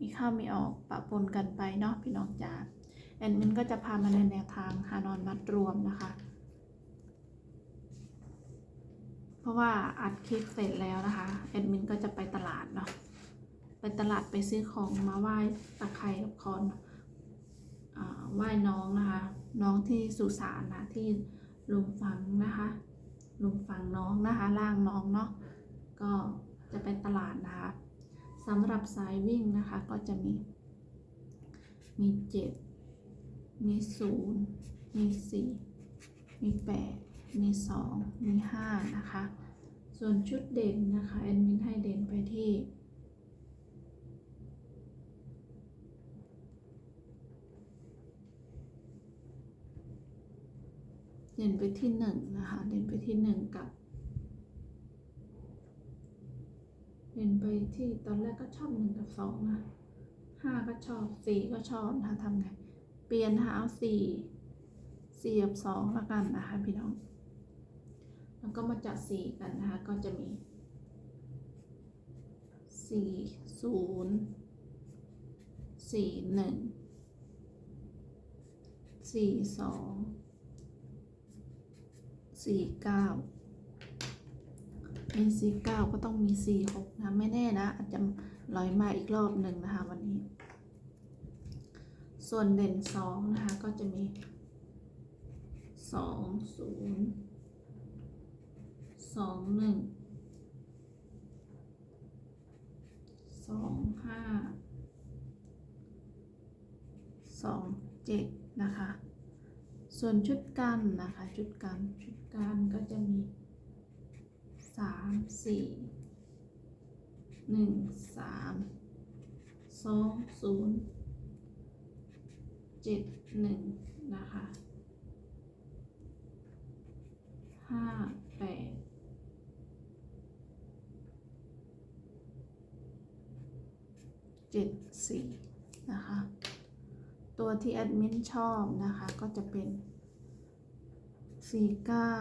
มีเข้ามีออกปะปนกันไปเนาะพี่น้องจ๋าแอดมินก็จะพามาในแนวทางฮานอนมัดรวมนะคะ เพราะว่าอัดคลิปเสร็จแล้วนะคะ แอดมินก็จะไปตลาดเนาะไปตลาดไปซื้อของมาไหว้ตะไคร่กับคอนอไหว้น้องนะคะ น้องที่สุสานนะที่ลุมฝังนะคะลุมฝังน้องนะคะล่างน้องเนาะก็จะไปตลาด สำหรับสายวิ่งนะคะ ก็จะมี มีเจ็ดมีศูนย์มีสี่มีแปดมีสองมีห้านะคะ ส่วนชุดเด่นนะคะ แอดมินให้เด่นไปที่เด่นไปที่หนึ่งนะคะ เด่นไปที่หนึ่งกับ เด่นไปที่ตอนแรกก็ชอบหนึ่งกับสองนะห้าก็ชอบสี่ก็ชอบนะคะทำไง เปลี่ยนหาเอาสี่สี่กับสองละกันนะคะพี่น้องแล้วก็มาจัดสี่กันนะคะ ก็จะมีสี่ศูนย์สี่หนึ่งสี่สองสี่เก้า มีสี่เก้าก็ต้องมีสี่หกนะไม่แน่นะ อาจจะลอยมาอีกรอบหนึ่งนะคะวันนี้ ส่วนเด่นสองนะคะก็จะมีสองศูนย์สองหนึ่งสองห้าสองเจ็ดนะคะ ส่วนชุดกันนะคะ ชุดกัน ชุดกันก็จะมี สามสี่หนึ่งสามสองศูนย์เจ็ดหนึ่งนะคะห้าแปดเจ็ดสี่นะคะ ตัวที่แอดมินชอบนะคะ ก็จะเป็นสี่เก้า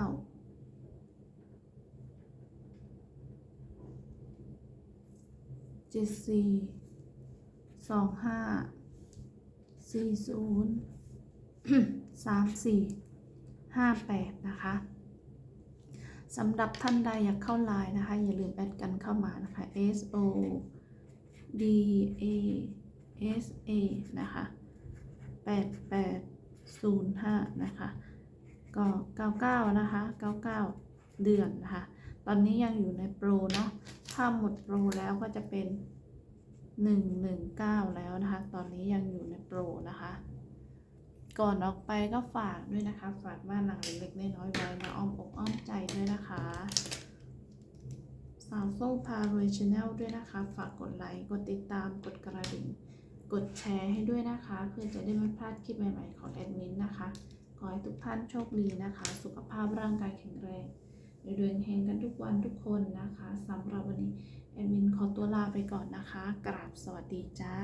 เจ็ดสี่สองห้าสี่ศูนย์สามสี่ห้าแปดนะคะสำหรับท่านใดอยากเข้าไลน์นะคะ อย่าลืมแอดกันเข้ามานะคะ S O D A S A นะคะแปดแปดศูนย์ห้านะคะก็เก้าเก้านะคะเก้าเก้าเดือนนะคะ ตอนนี้ยังอยู่ในโปรเนาะ ถ้าหมดโปรแล้วก็จะเป็นหนึ่งหนึ่งเก้าแล้วนะคะ ตอนนี้ยังอยู่ในโปรนะคะ ก่อนออกไปก็ฝากด้วยนะคะ ฝากบ้านหลังเล็กๆน้อยๆไว้นะอ้อมอกอ้อมใจด้วยนะคะสาวโซ่พารวยชาแนลด้วยนะคะ ฝากกดไลค์ กดติดตาม กดกระดิ่ง กดแชร์ให้ด้วยนะคะ เพื่อจะได้ไม่พลาดคลิปใหม่ๆของแอดมินนะคะ ขอให้ทุกท่านโชคดีนะคะ สุขภาพร่างกายแข็งแรง เดินเฮงกันทุกวันทุกคนนะคะสำหรับวันนี้แอดมินขอตัวลาไปก่อนนะคะ กราบสวัสดีจ้า